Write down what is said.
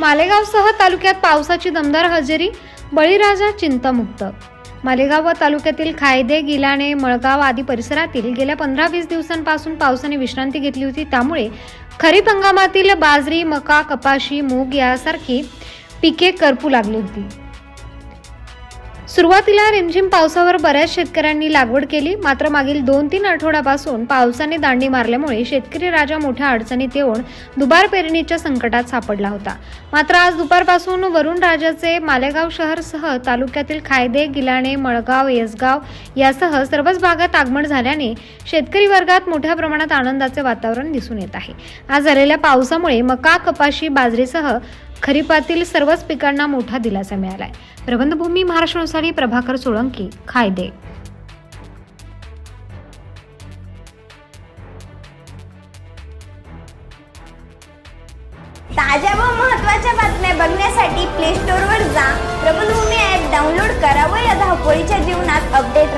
मालेगावसह तालुक्यात पावसाची दमदार हजेरी बळीराजा चिंतामुक्त. मालेगाव व तालुक्यातील खायदे गिलाणे मळगाव आदी परिसरातील गेल्या पंधरा वीस दिवसांपासून पावसाने विश्रांती घेतली होती. त्यामुळे खरीप हंगामातील बाजरी मका कपाशी मूग यासारखी पिके करपू लागली होती. सुरुवातीला रिमझिम पावसावर बऱ्याच शेतकऱ्यांनी लागवड केली मात्र मागील दोन तीन आठवड्यापासून पावसाने दांडी मारल्यामुळे शेतकरी राजा मोठ्या अडचणीत येऊन दुबार पेरणीच्या संकटात सापडला होता. मात्र आज दुपारपासून वरुण राजाचे मालेगाव शहरसह तालुक्यातील खायदे गिलाणे मळगाव येसगाव यासह सर्वच भागात आगमन झाल्याने शेतकरी वर्गात मोठ्या प्रमाणात आनंदाचे वातावरण दिसून येत आहे. आज झालेल्या पावसामुळे मका कपाशी बाजरीसह खरीपातील सर्वच पिकांना मोठा दिलासा मिळाला आहे प्रबंधभूमी महाराष्ट्र महाराष्ट्रानुसारी प्रभाकर सोळंकी खायदे ताज्या व महत्त्वाच्या बातम्या बघण्यासाठी प्ले स्टोअरवर जा. प्रबलभूमी ॲप डाउनलोड करा व या धावपळीच्या जीवनात अपडेट